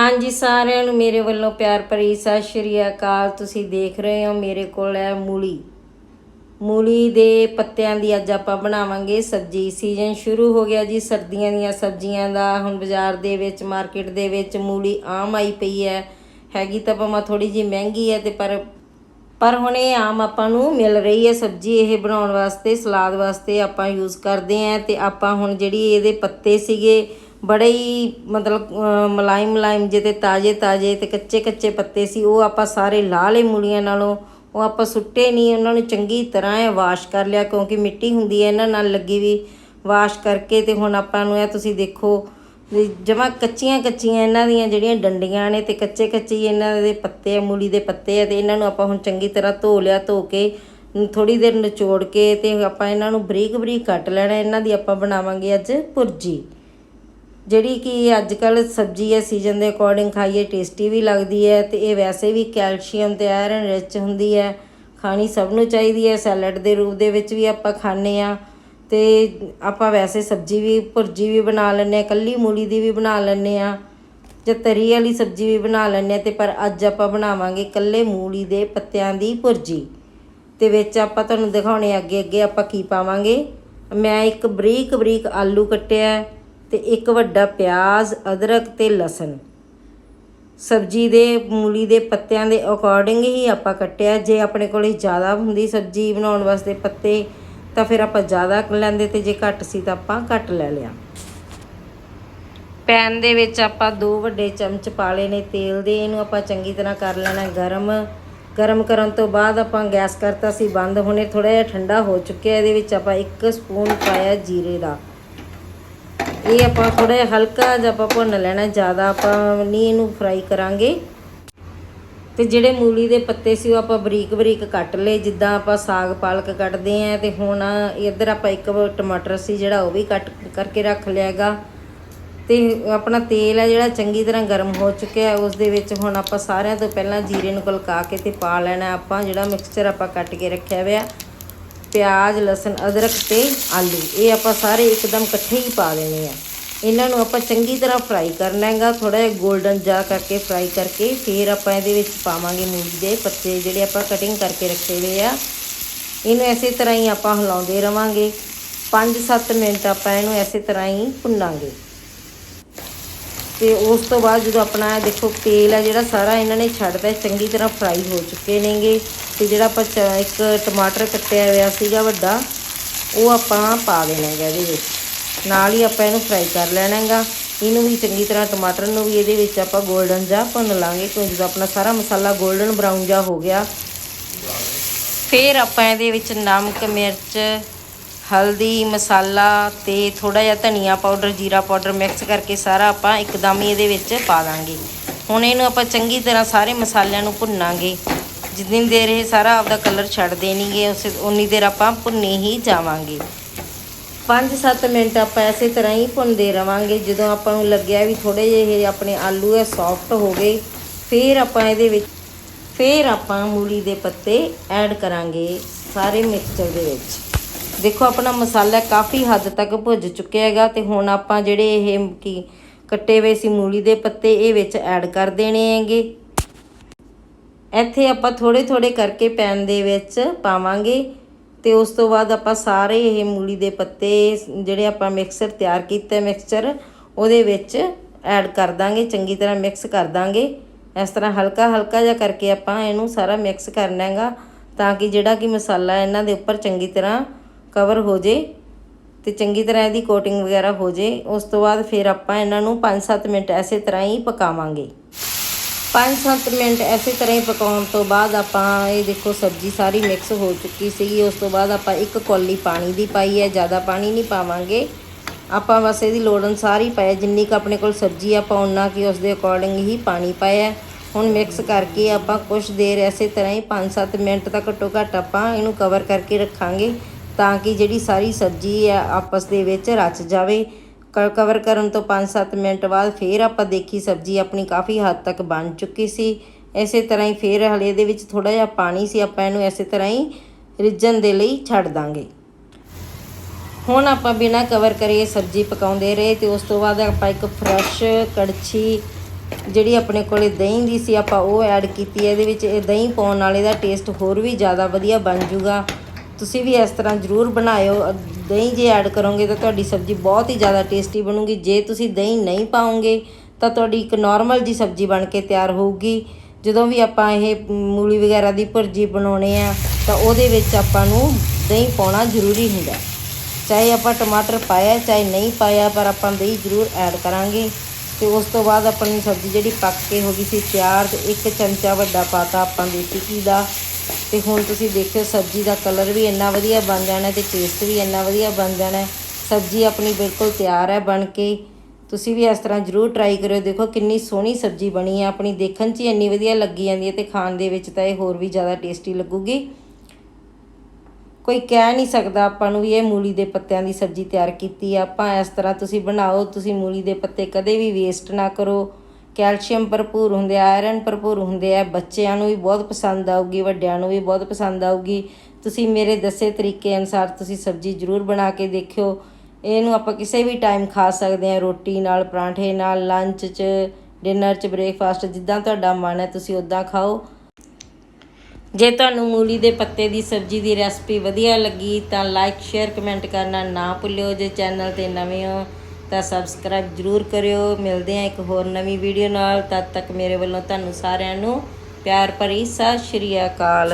ਹਾਂਜੀ, ਸਾਰਿਆਂ ਨੂੰ ਮੇਰੇ ਵੱਲੋਂ ਪਿਆਰ ਭਰੀ ਸਤਿ ਸ਼੍ਰੀ ਅਕਾਲ। ਤੁਸੀਂ ਦੇਖ ਰਹੇ ਹੋ ਮੇਰੇ ਕੋਲ ਹੈ ਮੂਲੀ। ਮੂਲੀ ਦੇ ਪੱਤਿਆਂ ਦੀ ਅੱਜ ਆਪਾਂ ਬਣਾਵਾਂਗੇ ਸਬਜ਼ੀ। ਸੀਜ਼ਨ ਸ਼ੁਰੂ ਹੋ ਗਿਆ ਜੀ, ਸਰਦੀਆਂ ਦੀਆਂ ਸਬਜ਼ੀਆਂ ਦਾ। ਹੁਣ ਬਾਜ਼ਾਰ ਦੇ ਵਿੱਚ, ਮਾਰਕੀਟ ਦੇ ਵਿੱਚ ਮੂਲੀ ਆਮ ਆਈ ਪਈ ਹੈ। ਹੈਗੀ ਤਾਂ ਭਾਵੇਂ ਥੋੜੀ ਜੀ ਮਹਿੰਗੀ ਹੈ ਤੇ ਪਰ ਪਰ ਹੁਣ ਇਹ ਆਮ ਆਪਾਂ ਨੂੰ ਮਿਲ ਰਹੀ ਹੈ ਸਬਜ਼ੀ। ਇਹ ਬਣਾਉਣ ਵਾਸਤੇ, ਸਲਾਦ ਵਾਸਤੇ ਆਪਾਂ ਯੂਜ਼ ਕਰਦੇ ਆਂ ਤੇ ਆਪਾਂ ਹੁਣ ਜਿਹੜੀ ਇਹਦੇ ਪੱਤੇ ਸੀਗੇ ਬੜੇ ਹੀ ਮਤਲਬ ਮਲਾਇਮ ਮਲਾਇਮ ਮੁਲਾਇਮ ਜਿਹੇ ਤੇ ਤਾਜ਼ੇ ਤਾਜ਼ੇ ਤੇ ਕੱਚੇ ਕੱਚੇ ਪੱਤੇ ਸੀ, ਉਹ ਆਪਾਂ ਸਾਰੇ ਲਾਹ ਲਏ ਮੂਲੀਆਂ ਨਾਲੋਂ। ਉਹ ਆਪਾਂ ਸੁੱਟੇ ਨਹੀਂ ਉਹਨਾਂ ਨੂੰ ਚੰਗੀ ਤਰ੍ਹਾਂ ਵਾਸ਼ ਕਰ ਲਿਆ, ਕਿਉਂਕਿ ਮਿੱਟੀ ਹੁੰਦੀ ਹੈ, ਇਹਨਾਂ ਨਾਲ ਲੱਗੀ ਵੀ ਵਾਸ਼ ਕਰਕੇ ਤੇ ਹੁਣ ਆਪਾਂ ਨੂੰ ਇਹ ਤੁਸੀਂ ਦੇਖੋ ਜਮਾ ਕੱਚੀਆਂ ਕੱਚੀਆਂ ਇਹਨਾਂ ਦੀਆਂ ਜਿਹੜੀਆਂ ਡੰਡੀਆਂ ਨੇ ਤੇ ਕੱਚੇ ਕੱਚੇ ਇਹਨਾਂ ਦੇ ਪੱਤੇ ਆ, ਮੂਲੀ ਦੇ ਪੱਤੇ ਆ, ਤੇ ਇਹਨਾਂ ਨੂੰ ਆਪਾਂ ਹੁਣ ਚੰਗੀ ਤਰ੍ਹਾਂ ਧੋ ਲਿਆ, ਧੋ ਕੇ ਥੋੜੀ ਦੇਰ ਨਿਚੋੜ ਕੇ ਤੇ ਆਪਾਂ ਇਹਨਾਂ ਨੂੰ ਬਰੀਕ ਬਰੀਕ ਕੱਟ ਲੈਣਾ, ਇਹਨਾਂ ਦੀ ਆਪਾਂ ਬਣਾਵਾਂਗੇ ਅੱਜ ਭੁਰਜੀ। ਜਿਹੜੀ ਕਿ ਅੱਜ ਕੱਲ ਸਬਜ਼ੀ ਹੈ ਸੀਜ਼ਨ ਦੇ ਅਕੋਰਡਿੰਗ ਖਾਈਏ ਟੇਸਟੀ ਵੀ ਲੱਗਦੀ ਹੈ ਤੇ ਇਹ ਵੈਸੇ ਵੀ ਕੈਲਸ਼ੀਅਮ ਤੇ ਆਇਰਨ ਰਿਚ ਹੁੰਦੀ ਹੈ। ਖਾਣੀ ਸਭ ਨੂੰ ਚਾਹੀਦੀ ਹੈ। ਸੈਲਡ ਦੇ ਰੂਪ ਦੇ ਵਿੱਚ ਵੀ ਆਪਾਂ ਖਾਂਦੇ ਆ ਤੇ ਆਪਾਂ ਵੈਸੇ ਸਬਜ਼ੀ ਵੀ, ਭੁਰਜੀ ਵੀ ਬਣਾ ਲੈਂਦੇ ਆ ਕੱਲੀ ਮੂਲੀ ਦੀ ਵੀ ਬਣਾ ਲੈਂਦੇ ਆ ਜਾਂ ਤਰੀ ਵਾਲੀ ਸਬਜ਼ੀ ਵੀ ਬਣਾ ਲੈਂਦੇ ਆ ਤੇ ਪਰ ਅੱਜ ਆਪਾਂ ਬਣਾਵਾਂਗੇ ਕੱਲੇ ਮੂਲੀ ਦੇ ਪੱਤਿਆਂ ਦੀ ਭੁਰਜੀ। ਤੇ ਵਿੱਚ ਆਪਾਂ ਤੁਹਾਨੂੰ ਦਿਖਾਉਣੇ ਅੱਗੇ ਅੱਗੇ ਆਪਾਂ ਕੀ ਪਾਵਾਂਗੇ। ਮੈਂ ਇੱਕ ਬਰੀਕ ਬਰੀਕ ਆਲੂ ਕੱਟਿਆ ਤੇ ਇੱਕ ਵੱਡਾ ਪਿਆਜ਼, ਅਦਰਕ ਤੇ ਲਸਣ। ਸਬਜ਼ੀ ਦੇ, ਮੂਲੀ ਦੇ ਪੱਤਿਆਂ ਦੇ ਅਕੋਰਡਿੰਗ ਹੀ ਆਪਾਂ ਕੱਟਿਆ। ਜੇ ਆਪਣੇ ਕੋਲ ਜ਼ਿਆਦਾ ਹੁੰਦੀ ਸਬਜ਼ੀ ਬਣਾਉਣ ਵਾਸਤੇ ਪੱਤੇ, ਤਾਂ ਫਿਰ ਆਪਾਂ ਜ਼ਿਆਦਾ ਲੈਂਦੇ ਤੇ ਜੇ ਘੱਟ ਸੀ ਤਾਂ ਆਪਾਂ ਘੱਟ ਲੈ ਲਿਆ। ਪੈਨ ਦੇ ਵਿੱਚ ਆਪਾਂ ਦੋ ਵੱਡੇ ਚਮਚ ਪਾ ਲਏ ਨੇ ਤੇਲ ਦੇ। ਇਹਨੂੰ ਆਪਾਂ ਚੰਗੀ ਤਰ੍ਹਾਂ ਕਰ ਲੈਣਾ ਗਰਮ। ਗਰਮ ਕਰਨ ਤੋਂ ਬਾਅਦ ਆਪਾਂ ਗੈਸ ਕਰਤਾ ਸੀ, ਬੰਦ। ਹੁਣੇ ਥੋੜਾ ਜਿਹਾ ਠੰਡਾ ਹੋ ਚੁੱਕਿਆ। ਇਹਦੇ ਵਿੱਚ ਆਪਾਂ ਇੱਕ ਸਪੂਨ ਪਾਇਆ ਜੀਰੇ ਦਾ। ਇਹ ਆਪਾਂ ਥੋੜਾ ਜਿਹਾ ਹਲਕਾ ਜਿਹਾ ਆਪਾਂ ਭੁੰਨ ਲੈਣਾ, ਜ਼ਿਆਦਾ ਆਪਾਂ ਨਹੀਂ ਇਹਨੂੰ ਫਰਾਈ ਕਰਾਂਗੇ। ਤੇ ਜਿਹੜੇ ਮੂਲੀ ਦੇ ਪੱਤੇ ਸੀ ਉਹ ਆਪਾਂ ਬਰੀਕ ਬਰੀਕ ਕੱਟ ਲਏ, ਜਿੱਦਾਂ ਆਪਾਂ ਸਾਗ ਪਾਲਕ ਕੱਟਦੇ ਆਂ ਤੇ ਹੁਣ ਇੱਧਰ ਆਪਾਂ ਇੱਕ ਟਮਾਟਰ ਸੀ ਜਿਹੜਾ ਉਹ ਵੀ ਕੱਟ ਕਰਕੇ ਰੱਖ ਲਿਆਗਾ ਤੇ ਆਪਣਾ ਤੇਲ ਹੈ ਜਿਹੜਾ ਚੰਗੀ ਤਰ੍ਹਾਂ ਗਰਮ ਹੋ ਚੁੱਕਿਆ ਹੈ, ਉਸ ਦੇ ਵਿੱਚ ਹੁਣ ਆਪਾਂ ਸਾਰਿਆਂ ਤੋਂ ਪਹਿਲਾਂ ਜੀਰੇ ਨੂੰ ਕਲਕਾ ਕੇ ਤੇ ਪਾ ਲੈਣਾ ਆਪਾਂ, ਜਿਹੜਾ ਮਿਕਸਚਰ ਆਪਾਂ ਕੱਟ ਕੇ ਰੱਖਿਆ ਹੋਇਆ। ਪਿਆਜ਼, ਲਸਣ, ਅਦਰਕ ਤੇ ਆਲੂ। ਇਹ ਆਪਾਂ ਸਾਰੇ ਇੱਕਦਮ ਇਕੱਠੇ ਹੀ ਪਾ ਦੇਣੇ ਆ। ਇਹਨਾਂ ਨੂੰ ਆਪਾਂ ਚੰਗੀ ਤਰ੍ਹਾਂ ਫਰਾਈ ਕਰਨਾ ਹੈਗਾ। ਥੋੜਾ ਜਿਹਾ 골ਡਨ ਜਾ ਕਰਕੇ ਫਰਾਈ ਕਰਕੇ ਫਿਰ ਆਪਾਂ ਇਹਦੇ ਵਿੱਚ ਪਾਵਾਂਗੇ ਮੂਲੀ ਦੇ ਪੱਤੇ ਜਿਹੜੇ ਆਪਾਂ ਕਟਿੰਗ ਕਰਕੇ ਰੱਖੇ ਹੋਏ ਆ। ਇਹਨੂੰ ਐਸੇ ਤਰ੍ਹਾਂ ਹੀ ਆਪਾਂ ਹਿਲਾਉਂਦੇ ਰਵਾਂਗੇ। 5-7 ਮਿੰਟ ਆਪਾਂ ਇਹਨੂੰ ਐਸੇ ਤਰ੍ਹਾਂ ਹੀ ਭੁੰਨਾਂਗੇ। ਤੇ ਉਸ ਤੋਂ ਬਾਅਦ ਜਦੋਂ ਆਪਣਾ ਦੇਖੋ ਤੇਲ ਆ ਜਿਹੜਾ ਸਾਰਾ ਇਹਨਾਂ ਨੇ ਛੱਡਦਾ ਚੰਗੀ ਤਰ੍ਹਾਂ ਫਰਾਈ ਹੋ ਚੁੱਕੇ ਨੇਗੇ। ਤੇ ਜਿਹੜਾ ਆਪਾਂ ਚ- ਇੱਕ ਟਮਾਟਰ ਕੱਟਿਆ ਹੋਇਆ ਸੀਗਾ ਵੱਡਾ, ਉਹ ਆਪਾਂ ਪਾ ਦੇਣਾ ਹੈਗਾ ਇਹਦੇ ਵਿੱਚ। ਨਾਲ ਹੀ ਆਪਾਂ ਇਹਨੂੰ ਫਰਾਈ ਕਰ ਲੈਣਾ ਹੈਗਾ। ਇਹਨੂੰ ਵੀ ਚੰਗੀ ਤਰ੍ਹਾਂ ਟਮਾਟਰ ਨੂੰ ਵੀ ਇਹਦੇ ਵਿੱਚ ਆਪਾਂ 골ਡਨ ਜਿਹਾ ਭੁੰਨ ਲਾਂਗੇ, ਕਿਉਂਕਿ ਜਦੋਂ ਆਪਣਾ ਸਾਰਾ ਮਸਾਲਾ 골ਡਨ ਬਰਾਊਨ ਜਿਹਾ ਹੋ ਗਿਆ, ਫਿਰ ਆਪਾਂ ਇਹਦੇ ਵਿੱਚ ਨਮਕ, ਮਿਰਚ, ਹਲਦੀ, ਮਸਾਲਾ ਤੇ ਥੋੜਾ ਜਿਹਾ ਧਨੀਆ ਪਾਊਡਰ, ਜੀਰਾ ਪਾਊਡਰ ਮਿਕਸ ਕਰਕੇ ਸਾਰਾ ਆਪਾਂ ਇੱਕਦਮ ਹੀ ਇਹਦੇ ਵਿੱਚ ਪਾ ਦਾਂਗੇ। ਹੁਣ ਇਹਨੂੰ ਆਪਾਂ ਚੰਗੀ ਤਰ੍ਹਾਂ ਸਾਰੇ ਮਸਾਲਿਆਂ ਨੂੰ ਭੁੰਨਾਂਗੇ। ਜਿੰਨੀ ਦੇਰ ਇਹ ਸਾਰਾ ਆਪਦਾ ਕਲਰ ਛੱਡ ਦੇਣਗੇ ਉਸੇ ਉਨੀ ਦੇਰ ਆਪਾਂ ਭੁੰਨੇ ਹੀ ਜਾਵਾਂਗੇ। 5-7 ਮਿੰਟ ਆਪਾਂ ਐਸੇ ਤਰ੍ਹਾਂ ਹੀ ਭੁੰਨਦੇ ਰਵਾਂਗੇ। ਜਦੋਂ ਆਪਾਂ ਨੂੰ ਲੱਗਿਆ ਵੀ ਥੋੜੇ ਜਿਹੇ ਇਹ ਆਪਣੇ ਆਲੂ ਹੈ ਸੌਫਟ ਹੋ ਗਏ, ਫਿਰ ਆਪਾਂ ਇਹਦੇ ਵਿੱਚ, ਫਿਰ ਆਪਾਂ ਮੂਲੀ ਦੇ ਪੱਤੇ ਐਡ ਕਰਾਂਗੇ ਸਾਰੇ ਮਿਕਸਚਰ ਦੇ ਵਿੱਚ। ਦੇਖੋ, ਆਪਣਾ ਮਸਾਲਾ ਕਾਫੀ ਹੱਦ ਤੱਕ ਭੁੱਜ ਚੁੱਕਿਆ ਹੈਗਾ ਤੇ ਹੁਣ ਆਪਾਂ ਜਿਹੜੇ ਇਹ ਕੀ ਕੱਟੇ ਹੋਏ ਸੀ ਮੂਲੀ ਦੇ ਪੱਤੇ, ਇਹ ਵਿੱਚ ਐਡ ਕਰ ਦੇਣੇ ਹੈਗੇ। ਇੱਥੇ ਆਪਾਂ ਥੋੜੇ ਥੋੜੇ ਕਰਕੇ ਪੈਨ ਦੇ ਵਿੱਚ ਪਾਵਾਂਗੇ ਤੇ ਉਸ ਤੋਂ ਬਾਅਦ ਆਪਾਂ ਸਾਰੇ ਇਹ ਮੂਲੀ ਦੇ ਪੱਤੇ, ਜਿਹੜੇ ਆਪਾਂ ਮਿਕਸਰ ਤਿਆਰ ਕੀਤਾ ਮਿਕਸਚਰ, ਉਹਦੇ ਵਿੱਚ ਐਡ ਕਰ ਦਾਂਗੇ, ਚੰਗੀ ਤਰ੍ਹਾਂ ਮਿਕਸ ਕਰ ਦਾਂਗੇ। ਇਸ ਤਰ੍ਹਾਂ ਹਲਕਾ ਹਲਕਾ ਜਿਹਾ ਕਰਕੇ ਆਪਾਂ ਇਹਨੂੰ ਸਾਰਾ ਮਿਕਸ ਕਰਨਾ ਹੈਗਾ, ਤਾਂ ਕਿ ਜਿਹੜਾ ਕਿ ਮਸਾਲਾ ਇਹਨਾਂ ਦੇ ਉੱਪਰ ਚੰਗੀ ਤਰ੍ਹਾਂ ਕਵਰ ਹੋ ਜੇ ਤੇ ਚੰਗੀ ਤਰ੍ਹਾਂ ਇਹਦੀ ਕੋਟਿੰਗ ਵਗੈਰਾ ਹੋ ਜੇ। ਉਸ ਤੋਂ ਬਾਅਦ ਫਿਰ ਆਪਾਂ ਇਹਨਾਂ ਨੂੰ 5-7 ਮਿੰਟ ਐਸੇ ਤਰ੍ਹਾਂ ਹੀ ਪਕਾਵਾਂਗੇ। 5-7 ਮਿੰਟ ਐਸੇ ਤਰ੍ਹਾਂ ਹੀ ਪਕਾਉਣ ਤੋਂ ਬਾਅਦ ਆਪਾਂ ਇਹ ਦੇਖੋ ਸਬਜ਼ੀ ਸਾਰੀ ਮਿਕਸ ਹੋ ਚੁੱਕੀ ਸੀਗੀ ਉਸ ਤੋਂ ਬਾਅਦ ਆਪਾਂ ਇੱਕ ਕੌਲੀ ਪਾਣੀ ਦੀ ਪਾਈ ਹੈ, ਜ਼ਿਆਦਾ ਪਾਣੀ ਨਹੀਂ ਪਾਵਾਂਗੇ। ਆਪਾਂ ਬਸ ਇਹਦੀ ਲੋੜ ਅਨੁਸਾਰ ਹੀ ਪਾਇਆ। ਜਿੰਨੀ ਕੁ ਆਪਣੇ ਕੋਲ ਸਬਜ਼ੀ ਆਪਾਂ ਉਨਾ ਕੀ ਉਸ ਦੇ ਅਕੋਰਡਿੰਗ ਹੀ ਪਾਣੀ ਪਾਇਆ। ਹੁਣ ਮਿਕਸ ਕਰਕੇ ਆਪਾਂ ਕੁਝ ਦੇਰ ਐਸੇ ਤਰ੍ਹਾਂ ਹੀ 5-7 ਮਿੰਟ ਤੱਕ ਘੱਟੋ ਘੱਟ ਆਪਾਂ ਇਹਨੂੰ ਕਵਰ ਕਰਕੇ ਰੱਖਾਂਗੇ ਤਾਂ ਕਿ ਜਿਹੜੀ ਸਾਰੀ ਸਬਜ਼ੀ ਹੈ ਆਪਸ ਦੇ ਵਿੱਚ ਰਚ ਜਾਵੇ। ਕਵਰ ਕਰਨ ਤੋਂ 5-7 ਮਿੰਟ ਬਾਅਦ ਫੇਰ ਆਪਾਂ ਦੇਖੀ ਸਬਜ਼ੀ ਆਪਣੀ ਕਾਫੀ ਹੱਦ ਤੱਕ ਬਣ ਚੁੱਕੀ ਸੀ। ਇਸੇ ਤਰ੍ਹਾਂ ਹੀ ਫੇਰ ਹਲੇ ਇਹਦੇ ਵਿੱਚ ਥੋੜਾ ਜਿਹਾ ਪਾਣੀ ਸੀ ਆਪਾਂ ਇਹਨੂੰ ਇਸੇ ਤਰ੍ਹਾਂ ਹੀ ਰਿੱਝਣ ਦੇ ਲਈ ਛੱਡ ਦਾਂਗੇ। ਹੁਣ ਆਪਾਂ ਬਿਨਾਂ ਕਵਰ ਕਰੀਏ ਸਬਜ਼ੀ ਪਕਾਉਂਦੇ ਰਹੇ ਤੇ ਉਸ ਤੋਂ ਬਾਅਦ ਆਪਾਂ ਇੱਕ ਫਰੈਸ਼ ਕੜਛੀ ਜਿਹੜੀ ਆਪਣੇ ਕੋਲੇ ਦਹੀਂ ਦੀ ਸੀ ਆਪਾਂ ਉਹ ਐਡ ਕੀਤੀ। ਹੈ ਇਹਦੇ ਵਿੱਚ ਇਹ ਦਹੀਂ ਪਾਉਣ ਨਾਲ ਇਹਦਾ ਟੇਸਟ ਹੋਰ ਵੀ ਜ਼ਿਆਦਾ ਵਧੀਆ ਬਣ ਜੂਗਾ। ਤੁਸੀਂ ਵੀ ਇਸ ਤਰ੍ਹਾਂ ਜ਼ਰੂਰ ਬਣਾਇਓ। ਅ, ਦਹੀਂ ਜੇ ਐਡ ਕਰੋਗੇ ਤਾਂ ਤੁਹਾਡੀ ਸਬਜ਼ੀ ਬਹੁਤ ਹੀ ਜ਼ਿਆਦਾ ਟੇਸਟੀ ਬਣੂਗੀ। ਜੇ ਤੁਸੀਂ ਦਹੀਂ ਨਹੀਂ ਪਾਓਗੇ ਤਾਂ ਤੁਹਾਡੀ ਇੱਕ ਨਾਰਮਲ ਜੀ ਸਬਜ਼ੀ ਬਣ ਕੇ ਤਿਆਰ ਹੋਊਗੀ। ਜਦੋਂ ਵੀ ਆਪਾਂ ਇਹ ਮੂਲੀ ਵਗੈਰਾ ਦੀ ਭੁਰਜੀ ਬਣਾਉਣੇ ਆ, ਤਾਂ ਉਹਦੇ ਵਿੱਚ ਆਪਾਂ ਨੂੰ ਦਹੀਂ ਪਾਉਣਾ ਜ਼ਰੂਰੀ ਹੁੰਦਾ। ਚਾਹੇ ਆਪਾਂ ਟਮਾਟਰ ਪਾਇਆ, ਚਾਹੇ ਨਹੀਂ ਪਾਇਆ, ਪਰ ਆਪਾਂ ਦਹੀਂ ਜ਼ਰੂਰ ਐਡ ਕਰਾਂਗੇ। ਤੇ ਉਸ ਤੋਂ ਬਾਅਦ ਆਪਣੀ ਸਬਜ਼ੀ ਜਿਹੜੀ ਪੱਕ ਕੇ ਹੋ ਗਈ ਸੀ ਤਿਆਰ, ਤੇ ਇੱਕ ਚਮਚਾ ਵੱਡਾ ਪਾਤਾ ਆਪਾਂ ਦੇਸੀ ਘੀ ਦਾ। ਤੇ ਹੁਣ ਤੁਸੀਂ ਦੇਖਿਓ ਸਬਜ਼ੀ ਦਾ ਕਲਰ ਵੀ ਇੰਨਾ ਵਧੀਆ ਬਣ ਜਾਣਾ ਤੇ ਟੇਸਟ ਵੀ ਇੰਨਾ ਵਧੀਆ ਬਣ ਜਾਣਾ। ਸਬਜ਼ੀ ਆਪਣੀ ਬਿਲਕੁਲ ਤਿਆਰ ਹੈ ਬਣ ਕੇ। ਤੁਸੀਂ ਵੀ ਇਸ ਤਰ੍ਹਾਂ ਜ਼ਰੂਰ ਟਰਾਈ ਕਰਿਓ। ਦੇਖੋ ਕਿੰਨੀ ਸੋਹਣੀ ਸਬਜ਼ੀ ਬਣੀ ਹੈ। ਆਪਣੀ ਦੇਖਣ 'ਚ ਹੀ ਇੰਨੀ ਵਧੀਆ ਲੱਗੀ ਜਾਂਦੀ ਹੈ ਤੇ ਖਾਣ ਦੇ ਵਿੱਚ ਤਾਂ ਇਹ ਹੋਰ ਵੀ ਜ਼ਿਆਦਾ ਟੇਸਟੀ ਲੱਗੂਗੀ। ਕੋਈ ਕਹਿ ਨਹੀਂ ਸਕਦਾ ਆਪਾਂ ਨੂੰ ਵੀ ਇਹ ਮੂਲੀ ਦੇ ਪੱਤਿਆਂ ਦੀ ਸਬਜ਼ੀ ਤਿਆਰ ਕੀਤੀ ਆ ਆਪਾਂ ਇਸ ਤਰ੍ਹਾਂ ਤੁਸੀਂ ਬਣਾਓ, ਤੁਸੀਂ ਮੂਲੀ ਦੇ ਪੱਤੇ ਕਦੇ ਵੀ ਵੇਸਟ ਨਾ ਕਰੋ। ਕੈਲਸ਼ੀਅਮ ਭਰਪੂਰ ਹੁੰਦੇ ਆ, ਆਇਰਨ ਭਰਪੂਰ ਹੁੰਦੇ ਆ, ਬੱਚਿਆਂ ਨੂੰ ਵੀ ਬਹੁਤ ਪਸੰਦ ਆਊਗੀ, ਵੱਡਿਆਂ ਨੂੰ ਵੀ ਬਹੁਤ ਪਸੰਦ ਆਊਗੀ। ਤੁਸੀਂ ਮੇਰੇ ਦੱਸੇ ਤਰੀਕੇ ਅਨੁਸਾਰ ਤੁਸੀਂ ਸਬਜ਼ੀ ਜ਼ਰੂਰ ਬਣਾ ਕੇ ਦੇਖਿਓ। ਇਹਨੂੰ ਆਪਾਂ ਕਿਸੇ ਵੀ ਟਾਈਮ ਖਾ ਸਕਦੇ ਹਾਂ, ਰੋਟੀ ਨਾਲ, ਪਰਾਂਠੇ ਨਾਲ ਲੰਚ 'ਚ ਡਿਨਰ 'ਚ ਬ੍ਰੇਕਫਾਸਟ ਜਿੱਦਾਂ ਤੁਹਾਡਾ ਮਨ ਹੈ, ਤੁਸੀਂ ਉਦਾਂ ਖਾਓ। ਜੇ ਤੁਹਾਨੂੰ ਮੂਲੀ ਦੇ ਪੱਤੇ ਦੀ ਸਬਜ਼ੀ ਦੀ ਰੈਸਪੀ ਵਧੀਆ ਲੱਗੀ ਤਾਂ ਲਾਈਕ ਸ਼ੇਅਰ ਕਮੈਂਟ ਕਰਨਾ ਨਾ ਭੁੱਲਿਓ। ਜੇ ਚੈਨਲ ਤੇ ਨਵੇਂ ਹੋ ਤਾਂ ਸਬਸਕ੍ਰਾਈਬ ਜਰੂਰ ਕਰਿਓ। ਮਿਲਦੇ ਹਾਂ ਇੱਕ ਹੋਰ ਨਵੀਂ ਵੀਡੀਓ ਨਾਲ। ਤਦ ਤੱਕ ਮੇਰੇ ਵੱਲੋਂ ਤੁਹਾਨੂੰ ਸਾਰਿਆਂ ਨੂੰ ਪਿਆਰ ਭਰੀ ਸਤਿ ਸ਼੍ਰੀ ਅਕਾਲ।